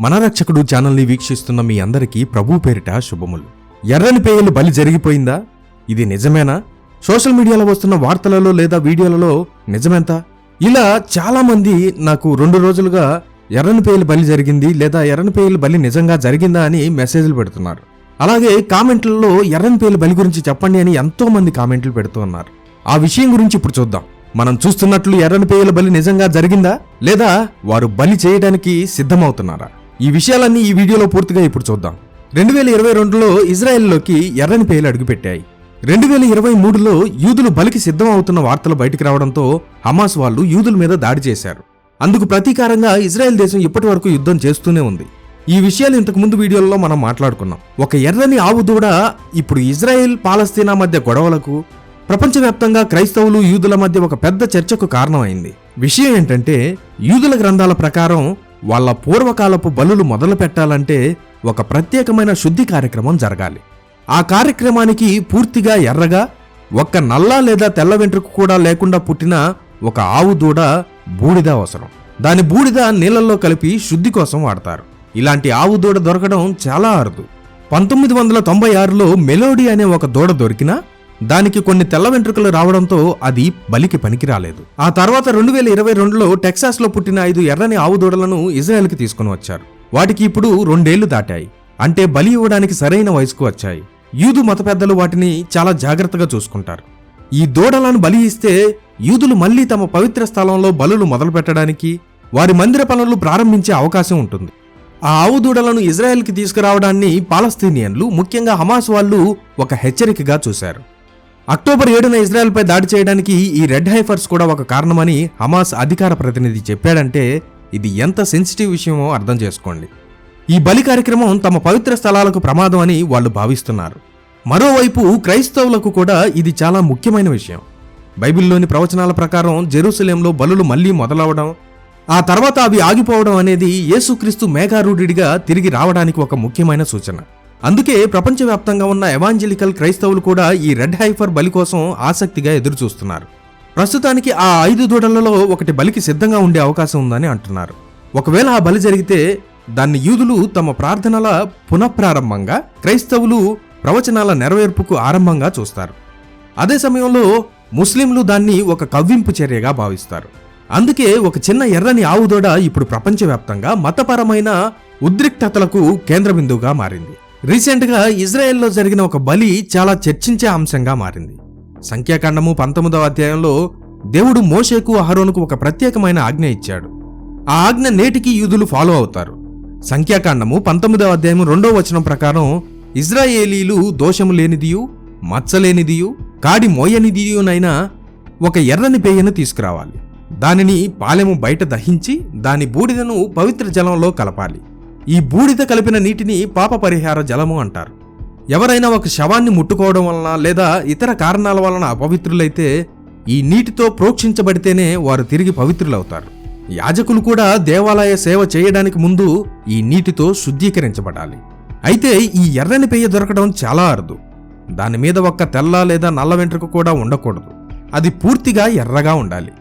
మన రక్షకుడు ఛానల్ని వీక్షిస్తున్న మీ అందరికీ ప్రభు పేరిట శుభములు. ఎర్రని పేయలు బలి జరిగిపోయిందా? ఇది నిజమేనా? సోషల్ మీడియాలో వస్తున్న వార్తలలో లేదా వీడియోలలో నిజమెంత? ఇలా చాలా మంది నాకు రెండు రోజులుగా ఎర్రని పేయలు బలి జరిగింది లేదా ఎర్రని పేయలు బలి నిజంగా జరిగిందా అని మెసేజ్లు పెడుతున్నారు. అలాగే కామెంట్లలో ఎర్రని పేయలు బలి గురించి చెప్పండి అని ఎంతో మంది కామెంట్లు పెడుతూ ఉన్నారు. ఆ విషయం గురించి ఇప్పుడు చూద్దాం. మనం చూస్తున్నట్లు ఎర్రని పేయల బలి నిజంగా జరిగిందా? లేదా వారు బలి చేయడానికి సిద్ధమవుతున్నారా? ఈ విషయాలన్నీ ఈ వీడియోలో పూర్తిగా ఇప్పుడు చూద్దాం. రెండు వేల ఇరవై రెండులో ఇజ్రాయెల్లోకి ఎర్రని పేలు అడుగుపెట్టాయి. రెండు వేల ఇరవై మూడులో యూదులు బలికి సిద్ధం అవుతున్న వార్తలు బయటకు రావడంతో హమాస్ వాళ్ళు యూదుల మీద దాడి చేశారు. అందుకు ప్రతీకారంగా ఇజ్రాయెల్ దేశం ఇప్పటి వరకు యుద్ధం చేస్తూనే ఉంది. ఈ విషయాలు ఇంతకు ముందు మనం మాట్లాడుకున్నాం. ఒక ఎర్రని ఆవు దూడ ఇప్పుడు ఇజ్రాయెల్ పాలస్తీనా మధ్య గొడవలకు ప్రపంచవ్యాప్తంగా క్రైస్తవులు యూదుల మధ్య ఒక పెద్ద చర్చకు కారణమైంది. విషయం ఏంటంటే యూదుల గ్రంథాల ప్రకారం వాళ్ళ పూర్వకాలపు బలులు మొదలు పెట్టాలంటే ఒక ప్రత్యేకమైన శుద్ధి కార్యక్రమం జరగాలి. ఆ కార్యక్రమానికి పూర్తిగా ఎర్రగా ఒక్క నల్ల లేదా తెల్ల వెంట్రుక కూడా లేకుండా పుట్టిన ఒక ఆవు దూడ బూడిద అవసరం. దాని బూడిద నీళ్ళల్లో కలిపి శుద్ధి కోసం వాడతారు. ఇలాంటి ఆవు దూడ దొరకడం చాలా అరుదు. పంతొమ్మిది వందల తొంభై ఆరులో మెలోడీ అనే ఒక దూడ దొరికినా దానికి కొన్ని తెల్ల వెంట్రుకలు రావడంతో అది బలికి పనికిరాలేదు. ఆ తర్వాత రెండు వేల ఇరవై రెండులో టెక్సాస్లో పుట్టిన ఐదు ఎర్రని ఆవు దూడలను ఇజ్రాయెల్కి తీసుకుని వచ్చారు. వాటికి ఇప్పుడు రెండేళ్ళు దాటాయి. అంటే బలి ఇవ్వడానికి సరైన వయసుకు వచ్చాయి. యూదు మత పెద్దలు వాటిని చాలా జాగ్రత్తగా చూసుకుంటారు. ఈ దూడలను బలి ఇస్తే యూదులు మళ్ళీ తమ పవిత్ర స్థలంలో బలులు మొదలు పెట్టడానికి వారి మందిర పనులు ప్రారంభించే అవకాశం ఉంటుంది. ఆ ఆవు దూడలను ఇజ్రాయెల్కి తీసుకురావడాన్ని పాలస్తీనియన్లు ముఖ్యంగా హమాస్ వాళ్ళు ఒక హెచ్చరికగా చూశారు. అక్టోబర్ ఏడున ఇజ్రాయెల్పై దాడి చేయడానికి ఈ రెడ్ హైఫర్స్ కూడా ఒక కారణమని హమాస్ అధికార ప్రతినిధి చెప్పాడంటే ఇది ఎంత సెన్సిటివ్ విషయమో అర్థం చేసుకోండి. ఈ బలి కార్యక్రమం తమ పవిత్ర స్థలాలకు ప్రమాదం అని వాళ్ళు భావిస్తున్నారు. మరోవైపు క్రైస్తవులకు కూడా ఇది చాలా ముఖ్యమైన విషయం. బైబిల్లోని ప్రవచనాల ప్రకారం జెరూసలేంలో బలులు మళ్ళీ మొదలవడం ఆ తర్వాత అవి ఆగిపోవడం అనేది యేసుక్రీస్తు మేఘారూఢుడిగా తిరిగి రావడానికి ఒక ముఖ్యమైన సూచన. అందుకే ప్రపంచవ్యాప్తంగా ఉన్న ఎవాంజలికల్ క్రైస్తవులు కూడా ఈ రెడ్ హైఫర్ బలి కోసం ఆసక్తిగా ఎదురుచూస్తున్నారు. ప్రస్తుతానికి ఆ ఐదు దూడలలో ఒకటి బలికి సిద్ధంగా ఉండే అవకాశం ఉందని అంటున్నారు. ఒకవేళ ఆ బలి జరిగితే దాన్ని యూదులు తమ ప్రార్థనల పునఃప్రారంభంగా క్రైస్తవులు ప్రవచనాల నెరవేర్పుకు ఆరంభంగా చూస్తారు. అదే సమయంలో ముస్లింలు దాన్ని ఒక కవ్వింపు చర్యగా భావిస్తారు. అందుకే ఒక చిన్న ఎర్రని ఆవుదోడ ఇప్పుడు ప్రపంచవ్యాప్తంగా మతపరమైన ఉద్రిక్తతలకు కేంద్ర బిందువుగా మారింది. రీసెంట్గా ఇజ్రాయెల్లో జరిగిన ఒక బలి చాలా చర్చించే అంశంగా మారింది. సంఖ్యాకాండము పంతొమ్మిదవ అధ్యాయంలో దేవుడు మోషేకు అహరోనుకు ఒక ప్రత్యేకమైన ఆజ్ఞ ఇచ్చాడు. ఆ ఆజ్ఞ నేటికి యూదులు ఫాలో అవుతారు. సంఖ్యాకాండము పంతొమ్మిదవ అధ్యాయం రెండో వచనం ప్రకారం ఇజ్రాయేలీలు దోషము లేనిదియు మచ్చలేనిదియు కాడి మోయనిదియునైనా ఒక ఎర్రని పేయను తీసుకురావాలి. దానిని పాలెము బయట దహించి దాని బూడిదను పవిత్ర జలంలో కలపాలి. ఈ బూడిద కలిపిన నీటిని పాప పరిహార జలము అంటారు. ఎవరైనా ఒక శవాన్ని ముట్టుకోవడం వలన లేదా ఇతర కారణాల వలన అపవిత్రులైతే ఈ నీటితో ప్రోక్షించబడితేనే వారు తిరిగి పవిత్రులవుతారు. యాజకులు కూడా దేవాలయ సేవ చేయడానికి ముందు ఈ నీటితో శుద్ధీకరించబడాలి. అయితే ఈ ఎర్రని పెయ్య దొరకడం చాలా అరుదు. దాని మీద ఒక్క తెల్ల లేదా నల్ల వెంట్రుక కూడా ఉండకూడదు. అది పూర్తిగా ఎర్రగా ఉండాలి.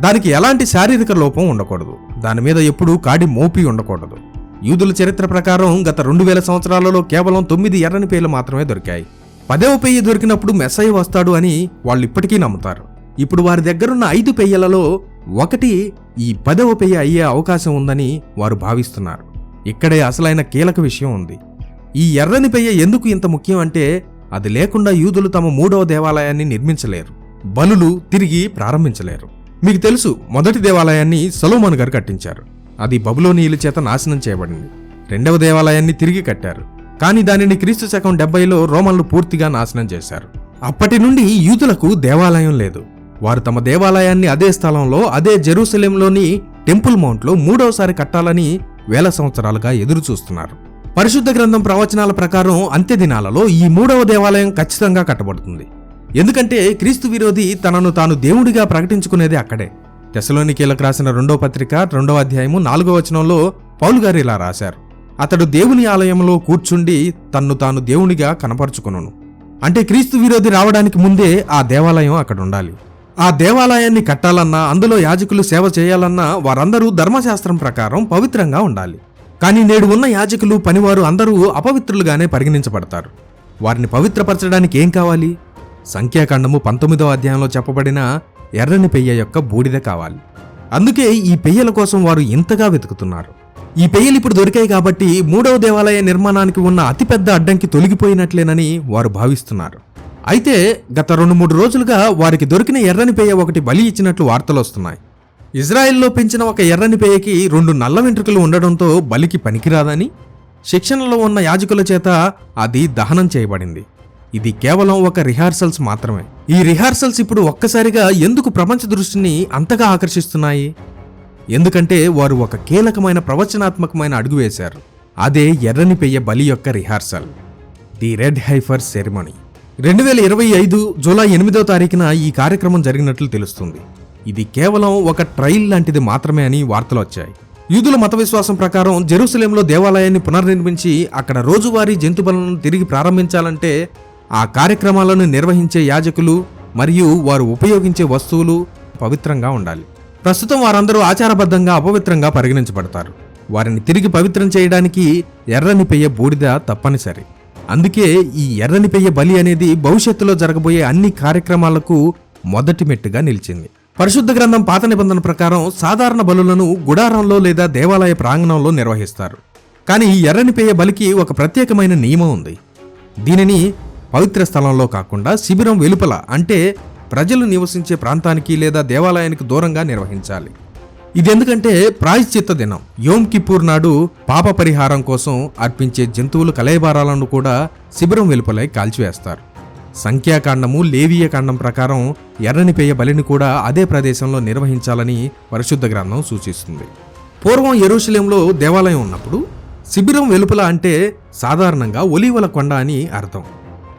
దానికి ఎలాంటి శారీరక లోపం ఉండకూడదు. దాని మీద ఎప్పుడూ కాడి మోపి ఉండకూడదు. యూదుల చరిత్ర ప్రకారం గత రెండు వేల సంవత్సరాలలో కేవలం తొమ్మిది ఎర్రని పేర్లు మాత్రమే దొరికాయి. పదవ పెయ్యి దొరికినప్పుడు మెస్సయ్య వస్తాడు అని వాళ్ళు ఇప్పటికీ నమ్ముతారు. ఇప్పుడు వారి దగ్గరున్న ఐదు పెయ్యలలో ఒకటి ఈ పదవ పెయ్య అయ్యే అవకాశం ఉందని వారు భావిస్తున్నారు. ఇక్కడే అసలైన కీలక విషయం ఉంది. ఈ ఎర్రని పెయ్య ఎందుకు ఇంత ముఖ్యం అంటే అది లేకుండా యూదులు తమ మూడవ దేవాలయాన్ని నిర్మించలేరు. బలులు తిరిగి ప్రారంభించలేరు. మీకు తెలుసు మొదటి దేవాలయాన్ని సలోమాన్ గారు కట్టించారు. అది బబులోనీయుల చేత నాశనం చేయబడింది. రెండవ దేవాలయాన్ని తిరిగి కట్టారు. కానీ దానిని క్రీస్తు శకం డెబ్బైలో రోమన్లు పూర్తిగా నాశనం చేశారు. అప్పటి నుండి యూదులకు దేవాలయం లేదు. వారు తమ దేవాలయాన్ని అదే స్థలంలో అదే జెరూసలేంలోని టెంపుల్ మౌంట్లో మూడవసారి కట్టాలని వేల సంవత్సరాలుగా ఎదురు చూస్తున్నారు పరిశుద్ధ గ్రంథం ప్రవచనాల ప్రకారం అంత్య దినాలలో ఈ మూడవ దేవాలయం ఖచ్చితంగా కట్టబడుతుంది. ఎందుకంటే క్రీస్తు విరోధి తనను తాను దేవుడిగా ప్రకటించుకునేది అక్కడే. తెసలోనికీలకు రాసిన రెండో పత్రిక రెండవ అధ్యాయము నాలుగో వచనంలో పౌలు గారు ఇలా రాశారు. అతడు దేవుని ఆలయంలో కూర్చుండి తన్ను తాను దేవునిగా కనపరుచుకును అంటే క్రీస్తు విరోధి రావడానికి ముందే ఆ దేవాలయం అక్కడ ఉండాలి. ఆ దేవాలయాన్ని కట్టాలన్నా అందులో యాజకులు సేవ చేయాలన్నా వారందరూ ధర్మశాస్త్రం ప్రకారం పవిత్రంగా ఉండాలి. కానీ నేడు ఉన్న యాజకులు పనివారు అందరూ అపవిత్రులుగానే పరిగణించబడతారు. వారిని పవిత్రపరచడానికి ఏం కావాలి? సంఖ్యాకాండము పంతొమ్మిదవ అధ్యాయంలో చెప్పబడిన ఎర్రని పెయ్య యొక్క బూడిద కావాలి. అందుకే ఈ పెయ్యల కోసం వారు ఇంతగా వెతుకుతున్నారు. ఈ పెయ్యలు ఇప్పుడు దొరికాయి కాబట్టి మూడవ దేవాలయ నిర్మాణానికి ఉన్న అతిపెద్ద అడ్డంకి తొలగిపోయినట్లేనని వారు భావిస్తున్నారు. అయితే గత రెండు మూడు రోజులుగా వారికి దొరికిన ఎర్రని పెయ్య ఒకటి బలి ఇచ్చినట్లు వార్తలు వస్తున్నాయి. ఇజ్రాయెల్లో పెంచిన ఒక ఎర్రని పేయకి రెండు నల్ల వెంట్రుకలు ఉండడంతో బలికి పనికిరాదని శిక్షణలో ఉన్న యాజకుల చేత అది దహనం చేయబడింది. ఇది కేవలం ఒక రిహార్సల్స్ మాత్రమే. ఈ రిహార్సల్స్ ఇప్పుడు ఒక్కసారిగా ఎందుకు ప్రపంచ దృష్టిని అంతగా ఆకర్షిస్తున్నాయి? ఎందుకంటే వారు ఒక కీలకమైన ప్రవచనాత్మకమైన అడుగు వేశారు. అదే ఎర్రని పెయ్య బలి యొక్క rehearsal. The red heifer ceremony. రెండు వేల ఇరవై ఐదు జూలై ఎనిమిదో తారీఖున ఈ కార్యక్రమం జరిగినట్లు తెలుస్తుంది. ఇది కేవలం ఒక ట్రైల్ లాంటిది మాత్రమే అని వార్తలు వచ్చాయి. యూదుల మత విశ్వాసం ప్రకారం జెరూసలేంలో దేవాలయాన్ని పునర్నిర్మించి అక్కడ రోజువారీ జంతుబలను తిరిగి ప్రారంభించాలంటే ఆ కార్యక్రమాలను నిర్వహించే యాజకులు మరియు వారు ఉపయోగించే వస్తువులు పవిత్రంగా ఉండాలి. ప్రస్తుతం వారందరూ ఆచారబద్ధంగా అపవిత్రంగా పరిగణించబడతారు. వారిని తిరిగి పవిత్రం చేయడానికి ఎర్రని పెయ్య బూడిద తప్పనిసరి. అందుకే ఈ ఎర్రని పెయ్య బలి అనేది భవిష్యత్తులో జరగబోయే అన్ని కార్యక్రమాలకు మొదటి మెట్టుగా నిలిచింది. పరిశుద్ధ గ్రంథం పాత నిబంధన ప్రకారం సాధారణ బలులను గుడారంలో లేదా దేవాలయ ప్రాంగణంలో నిర్వహిస్తారు. కానీ ఈ ఎర్రని పెయ్య బలికి ఒక ప్రత్యేకమైన నియమం ఉంది. దీనిని పవిత్ర స్థలంలో కాకుండా శిబిరం వెలుపల అంటే ప్రజలు నివసించే ప్రాంతానికి లేదా దేవాలయానికి దూరంగా నిర్వహించాలి. ఇది ఎందుకంటే ప్రాయశ్చిత్త దినం. యోమ్ కిప్పూర్ నాడు పాప పరిహారం కోసం అర్పించే జంతువుల కలయబారాలను కూడా శిబిరం వెలుపలై కాల్చివేస్తారు. సంఖ్యాకాండము లేవీయ కాండం ప్రకారం ఎర్రని పేయ బలిని కూడా అదే ప్రదేశంలో నిర్వహించాలని పరిశుద్ధ గ్రంథం సూచిస్తుంది. పూర్వం ఎరుషలేంలో దేవాలయం ఉన్నప్పుడు శిబిరం వెలుపల అంటే సాధారణంగా ఒలీవల కొండ అని అర్థం.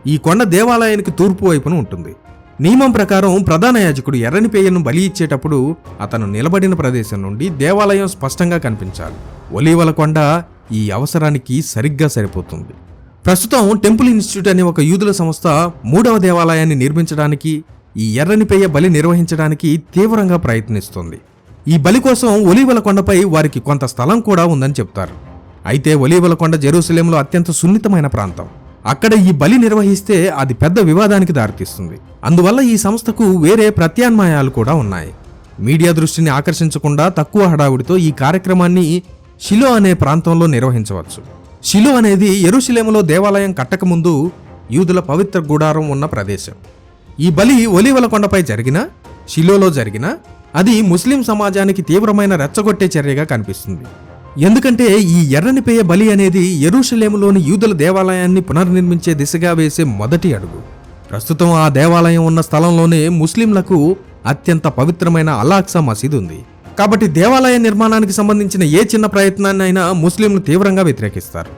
ఈ కొండ దేవాలయానికి తూర్పు వైపున ఉంటుంది. నియమం ప్రకారం ప్రధాన యాజకుడు ఎర్రని పేయను బలి ఇచ్చేటప్పుడు అతను నిలబడిన ప్రదేశం నుండి దేవాలయం స్పష్టంగా కనిపించాలి. ఒలీవల కొండ ఈ అవసరానికి సరిగ్గా సరిపోతుంది. ప్రస్తుతం టెంపుల్ ఇన్స్టిట్యూట్ అనే ఒక యూదుల సంస్థ మూడవ దేవాలయాన్ని నిర్మించడానికి ఈ ఎర్రని పేయ బలి నిర్వహించడానికి తీవ్రంగా ప్రయత్నిస్తుంది. ఈ బలి కోసం ఒలీవల కొండపై వారికి కొంత స్థలం కూడా ఉందని చెప్తారు. అయితే ఒలీవల కొండ జెరూసలేంలో అత్యంత సున్నితమైన ప్రాంతం. అక్కడ ఈ బలి నిర్వహిస్తే అది పెద్ద వివాదానికి దారితీస్తుంది. అందువల్ల ఈ సంస్థకు వేరే ప్రత్యామ్నాయాలు కూడా ఉన్నాయి. మీడియా దృష్టిని ఆకర్షించకుండా తక్కువ హడావుడితో ఈ కార్యక్రమాన్ని షిలో అనే ప్రాంతంలో నిర్వహించవచ్చు. షిలో అనేది ఎరుశిలేములో దేవాలయం కట్టకముందు యూదుల పవిత్ర గుడారం ఉన్న ప్రదేశం. ఈ బలి ఒలివల కొండపై జరిగినా షిలోలో జరిగినా అది ముస్లిం సమాజానికి తీవ్రమైన రెచ్చగొట్టే చర్యగా కనిపిస్తుంది. ఎందుకంటే ఈ ఎర్రని పేయ బలి అనేది ఎరుషలేములోని యూదుల దేవాలయాన్ని పునర్నిర్మించే దిశగా వేసే మొదటి అడుగు. ప్రస్తుతం ఆ దేవాలయం ఉన్న స్థలంలోనే ముస్లింలకు అత్యంత పవిత్రమైన అలాక్సా మసీద్ ఉంది. కాబట్టి దేవాలయ నిర్మాణానికి సంబంధించిన ఏ చిన్న ప్రయత్నాన్ని అయినా ముస్లింలు తీవ్రంగా వ్యతిరేకిస్తారు.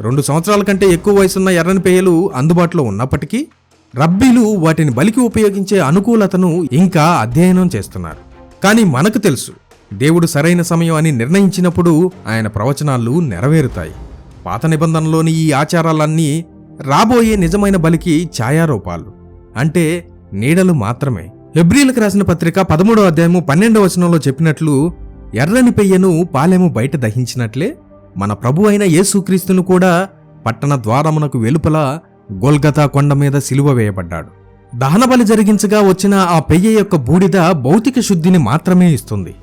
రెండు సంవత్సరాల కంటే ఎక్కువ వయసున్న ఎర్రని పేయలు అందుబాటులో ఉన్నప్పటికీ రబ్బీలు వాటిని బలికి ఉపయోగించే అనుకూలతను ఇంకా అధ్యయనం చేస్తున్నారు. కానీ మనకు తెలుసు దేవుడు సరైన సమయం అని నిర్ణయించినప్పుడు ఆయన ప్రవచనాలు నెరవేరుతాయి. పాత నిబంధనలోని ఈ ఆచారాలన్నీ రాబోయే నిజమైన బలికి ఛాయారూపాలు. అంటే నీడలు మాత్రమే. హెబ్రిలకు రాసిన పత్రిక పదమూడో అధ్యాయము పన్నెండవ వచనంలో చెప్పినట్లు ఎర్రని పెయ్యను పాలెము బయట దహించినట్లే మన ప్రభు అయిన యేసుక్రీస్తును కూడా పట్టణ ద్వారమునకు వెలుపల గోల్గతా కొండ మీద సిలువ వేయబడ్డాడు. దహనబలి జరిగించగా వచ్చిన ఆ పెయ్య యొక్క బూడిద భౌతిక శుద్ధిని మాత్రమే ఇస్తుంది.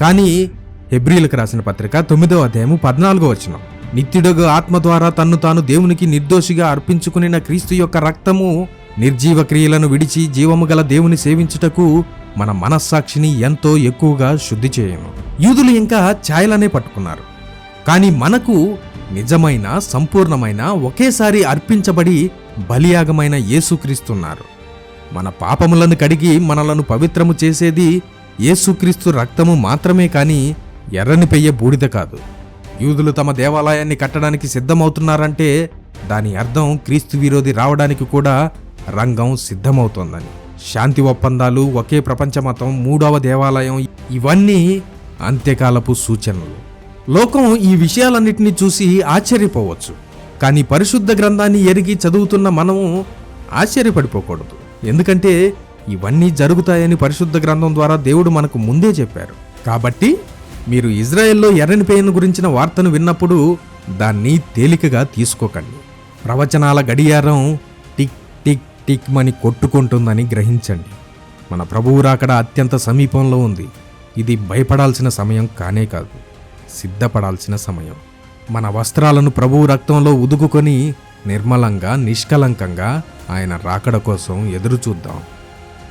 కానీ హెబ్రిలకు రాసిన పత్రిక తొమ్మిదో అధ్యాయము పద్నాలుగో వచనం. నిత్యుడుగు ఆత్మ ద్వారా తన్ను తాను దేవునికి నిర్దోషిగా అర్పించుకునిన క్రీస్తు యొక్క రక్తము నిర్జీవ క్రియలను విడిచి జీవము గల దేవుని సేవించుటకు మన మనస్సాక్షిని ఎంతో ఎక్కువగా శుద్ధి చేయను. యూదులు ఇంకా ఛాయలనే పట్టుకున్నారు. కానీ మనకు నిజమైన సంపూర్ణమైన ఒకేసారి అర్పించబడి బలియాగమైన యేసుక్రీస్తున్నారు. మన పాపములను కడిగి మనలను పవిత్రము చేసేది యేసుక్రీస్తు రక్తము మాత్రమే కాని ఎర్రని పెయ్య బూడిద కాదు. యూదులు తమ దేవాలయాన్ని కట్టడానికి సిద్ధమవుతున్నారంటే దాని అర్థం క్రీస్తు విరోధి రావడానికి కూడా రంగం సిద్ధమవుతోందని. శాంతి ఒప్పందాలు ఒకే ప్రపంచ మతం మూడవ దేవాలయం ఇవన్నీ అంత్యకాలపు సూచనలు. లోకం ఈ విషయాలన్నింటినీ చూసి ఆశ్చర్యపోవచ్చు. కానీ పరిశుద్ధ గ్రంథాన్ని ఎరిగి చదువుతున్న మనము ఆశ్చర్యపడిపోకూడదు. ఎందుకంటే ఇవన్నీ జరుగుతాయని పరిశుద్ధ గ్రంథం ద్వారా దేవుడు మనకు ముందే చెప్పారు. కాబట్టి మీరు ఇజ్రాయెల్లో ఎర్రని పేయను గురించిన వార్తను విన్నప్పుడు దాన్ని తేలికగా తీసుకోకండి. ప్రవచనాల గడియారం టిక్ టిక్ టిక్ మని కొట్టుకుంటుందని గ్రహించండి. మన ప్రభువు రాకడ అత్యంత సమీపంలో ఉంది. ఇది భయపడాల్సిన సమయం కానే కాదు. సిద్ధపడాల్సిన సమయం. మన వస్త్రాలను ప్రభువు రక్తంలో ఉదుకుకొని నిర్మలంగా నిష్కలంకంగా ఆయన రాకడ కోసం ఎదురు